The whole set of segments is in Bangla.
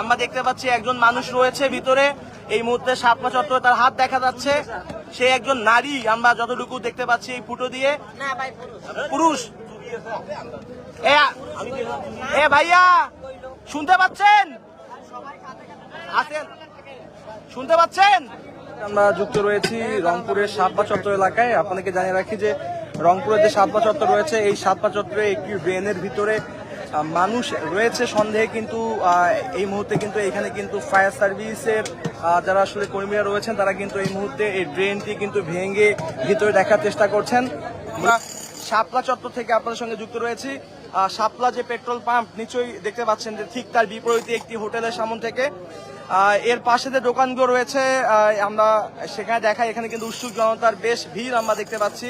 আমরা দেখতে পাচ্ছি একজন মানুষ রয়েছে ভিতরে। এই মুহূর্তে সাতমা চত্বরে তার হাত দেখা যাচ্ছে। সে একজন নারী আমরা যতটুকু দেখতে পাচ্ছি এই ফুটো দিয়ে। পুরুষ। এ এ ভাইয়া শুনতে পাচ্ছেন? আছেন শুনতে পাচ্ছেন? আমরা যুক্ত রয়েছি রংপুরের সাতপা চত্বর এলাকায়। আপনাকে জানিয়ে রাখি যে রংপুরের যে সাতপা চত্বর রয়েছে এই সাতপা চত্বরে একটি ড্রেনের ভিতরে মানুষ রয়েছে সন্দেহে কিন্তু এই মুহূর্তে কিন্তু এখানে কিন্তু ফায়ার সার্ভিসের যারা আসলে কর্মীরা রয়েছেন, তারা কিন্তু এই মুহূর্তে এই ড্রেনটি কিন্তু ভেঙে ভিতরে দেখার চেষ্টা করছেন। আমরা শাপলা চত্বর থেকে আপনাদের সঙ্গে যুক্ত রয়েছি। শাপলা যে পেট্রোল পাম্প, নিশ্চয়ই দেখতে পাচ্ছেন যে ঠিক তার বিপরীতে একটি হোটেলের সামন থেকে। এর পাশে যে দোকানগুলো রয়েছে আমরা সেখানে দেখাই, এখানে কিন্তু উৎসুক জনতার বেশ ভিড় আমরা দেখতে পাচ্ছি।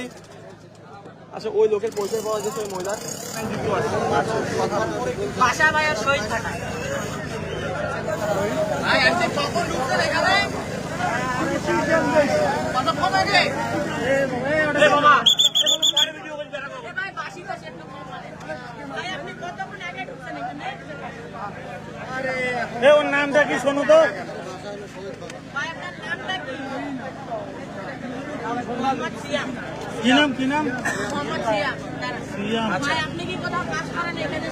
আচ্ছা ওই লোকের পরিচয় পাওয়া গেছে ওই মহিলার বাসা ভাইয়ের শহীদ থাকা ভাই আমি কখন কতক্ষণ আগে মামা ওর নামটা কি শোনো তো? নামটা কি? কি নাম কি নাম? আপনি কি কোথাও কাজ করেন এখানে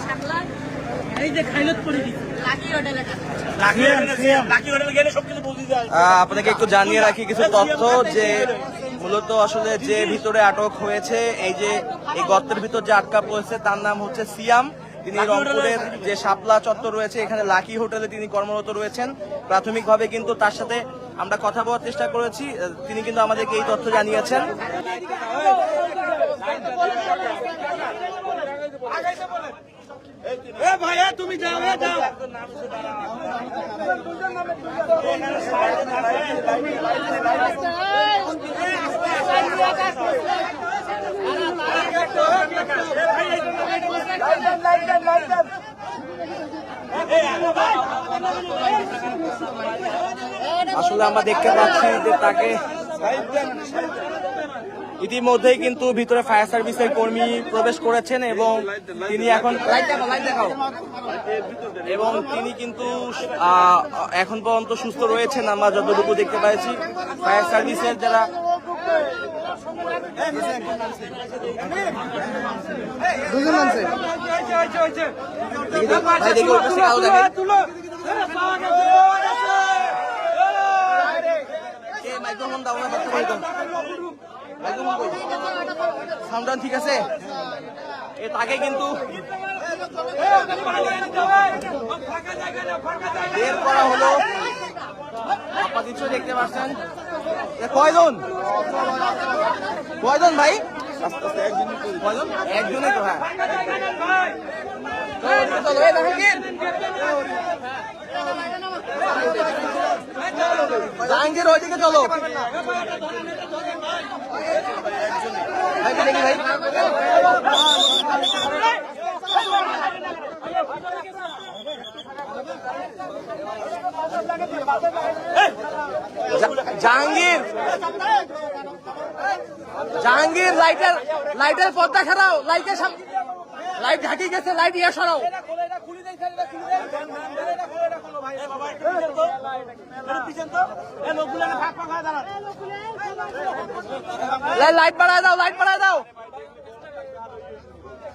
আপনাকে একটু জানিয়ে রাখি কিছু তথ্য যে মূলত আসলে যে ভিতরে আটক হয়েছে এই যে এই গর্তের ভিতর যে আটকা পড়েছে তার নাম হচ্ছে সিয়াম। তিনি রংপুরের যে শাপলা চত্বর রয়েছে এখানে লাকি হোটেলে তিনি কর্মরত রয়েছেন। প্রাথমিকভাবে কিন্তু তার সাথে আমরা কথা বলার চেষ্টা করেছি তিনি কিন্তু আমাদেরকে এই তথ্য জানিয়েছেন। এ ভাইয়া তুমি যাও যাও। আসলে আমরা দেখতে পাচ্ছি যে তাকে ইতিমধ্যেই কিন্তু ভিতরে ফায়ার সার্ভিসের কর্মী প্রবেশ করেছেন এবং তিনি এখন এবং তিনি কিন্তু এখন পর্যন্ত সুস্থ রয়েছেন। আমরা যতটুকু দেখতে পাইছি ফায়ার সার্ভিসের যারা দেখি ওর পাশে কারও দেখে কে মাইক্রোফোন দাও না বাচ্চা মাইক্রোফোন মাইক্রোফোন সাউন্ড ঠিক আছে? এ তাকে কিন্তু বের করা হলো। আপাতত দেখতে পাচ্ছেন? কয়জন? কয়জন ভাই? কয়জন? একজনই তো হ্যাঁ। চলো, জাহাঙ্গীর। ওইদিকে চলো জাহাঙ্গীর জাহাঙ্গীর লাইটের লাইটের পর্দা খারাও লাইটের সাম- লাইট ঢাকি গেছে লাইট ইয়ে সরাও। লাই- লাইট বাড়ায় দাও লাইট বাড়ায় দাও।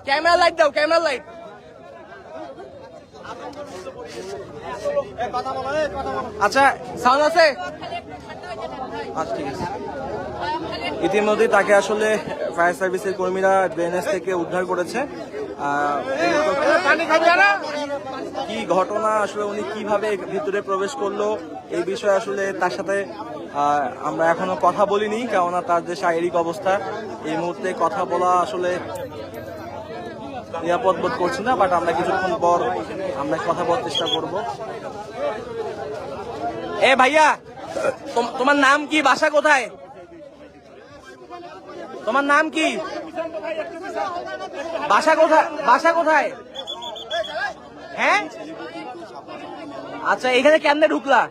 ক্যামেরা লাইট দাও ক্যামেরা লাইট আচ্ছা সাউন্ড আছে? আচ্ছা ঠিক আছে। ইতিমধ্যে তাকে আসলে ফায়ার সার্ভিসের কর্মীরা ড্রেনেজ থেকে উদ্ধার করেছে। কি ঘটনা আসলে উনি কীভাবে ভিতরে প্রবেশ করল? এই বিষয়ে আসলে তার সাথে আমরা এখনও কথা বলিনি, কেননা তার যে শারীরিক অবস্থা, এই মুহূর্তে কথা বলা আসলে নিরাপদ বোধ করছি না বাট আমরা কিছুক্ষণ পর আমরা কথা বলার চেষ্টা করব। এ ভাইয়া, তোম- তোমার নাম কি? বাসা কোথায়? তোমার নাম কি? বাসা কোথায়? বাসা কোথায়? হ্যাঁ? আচ্ছা এখানে কেমনে ঢুকলা?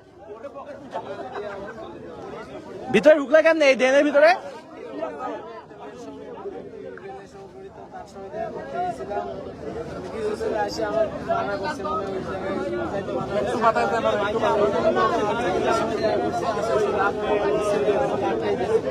ভিতরে ঢুকলা কেমনে? এই ড্রেনের ভিতরে? হয় ওই জায়গায় যাইতে মানা করছে। আমি যাই করছি, কিছু কিছু লাভ করে দিচ্ছে, আটকাই দিচ্ছে।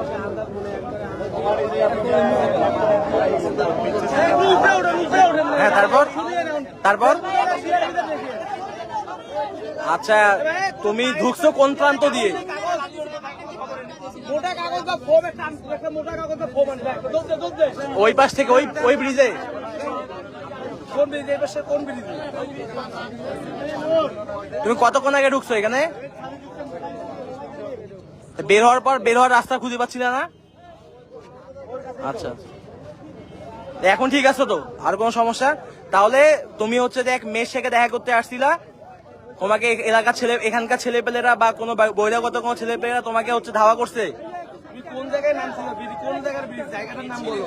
হ্যাঁ তারপর? তারপর? আচ্ছা তুমি ঢুকছো কোন প্রান্ত দিয়ে? ওই পাশ থেকে ওই ওই ব্রিজ? তুমি কতক্ষণ আগে ঢুকছো এখানে? বের হওয়ার পর বের হওয়ার রাস্তা খুঁজে পাচ্ছিলে না? আচ্ছা। এখন ঠিক আছে তো? আর কোনো সমস্যা? তাহলে তুমি হচ্ছে যে এক মেয়ের সাথে দেখা করতে আসছিলা। তোমাকে এলাকার ছেলে এখানকার ছেলেপেলেরা বা কোনো বহিরাগত কোনো ছেলেপেলেরা তোমাকে হচ্ছে ধাওয়া করছে? তুমি কোন জায়গায় নামছিল ব্রিজ কোন জায়গার জায়গাটার নাম বলো।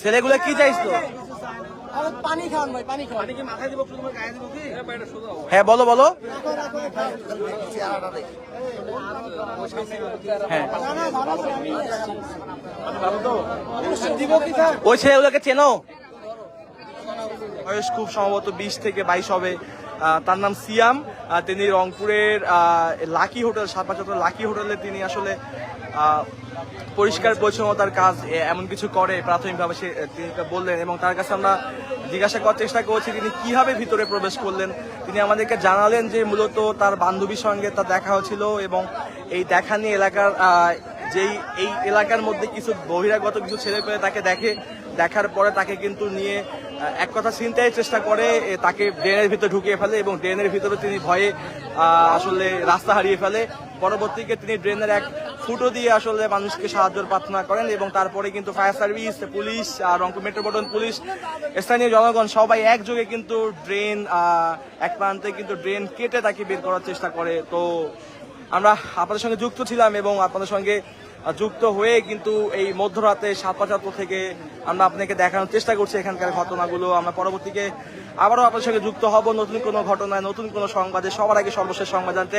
ছেলেগুলো কি চাইছো? পানি খাওয়ান ভাই পানি খাওয়ান। কি মাথায় দিব তোমার গায়ে দিব কি? হ্যাঁ বলো বলো হ্যাঁ দিব কি স্যার ওই ছেলেগুলোকে চেনো? বয়স খুব সম্ভবত বিশ থেকে বাইশ হবে। তার নাম সিয়াম। তিনি রংপুরের লাকি হোটেল সাতপাচত্বর লাকি হোটেলে তিনি আসলে পরিষ্কার পরিচ্ছন্নতার কাজ এমন কিছু করে প্রাথমিকভাবে সে তিনি বললেন এবং তার কাছে আমরা জিজ্ঞাসা করার চেষ্টা করেছি তিনি কীভাবে ভিতরে প্রবেশ করলেন। তিনি আমাদেরকে জানালেন যে মূলত তার বান্ধবীর সঙ্গে তার দেখা হয়েছিল এবং এই দেখা নিয়ে এলাকার যেই এই এলাকার মধ্যে কিছু বহিরাগত কিছু ছেলে পেলে তাকে দেখে, দেখার পরে তাকে কিন্তু নিয়ে এক কথা চিন্তায় চেষ্টা করে তাকে ড্রেনের ভিতরে ঢুকিয়ে ফেলে এবং ড্রেনের ভিতরে তিনি ভয়ে আসলে রাস্তা হারিয়ে ফেলে। পরবর্তীকে তিনি ড্রেনের এক ফুটো দিয়ে আসলে মানুষকে সাহায্য প্রার্থনা করেন এবং তারপরে কিন্তু ফায়ার সার্ভিস, পুলিশ আর রংপুর মেট্রোপলিটন পুলিশ, স্থানীয় জনগণ সবাই একযোগে কিন্তু ড্রেন এক প্রান্তে কিন্তু ড্রেন কেটে তাকে বের করার চেষ্টা করে। তো আমরা আপনাদের সঙ্গে যুক্ত ছিলাম এবং আপনাদের সঙ্গে যুক্ত হয়ে কিন্তু এই মধ্যরাতে পঁচাত্তর থেকে আমরা আপনাকে দেখানোর চেষ্টা করছি এখানকার ঘটনাগুলো। আমরা পরবর্তীকে আবারও আপনাদের সঙ্গে যুক্ত হব। নতুন কোনো ঘটনায়, নতুন কোনো সংবাদে, সবার আগে সর্বশেষ সংবাদ জানতে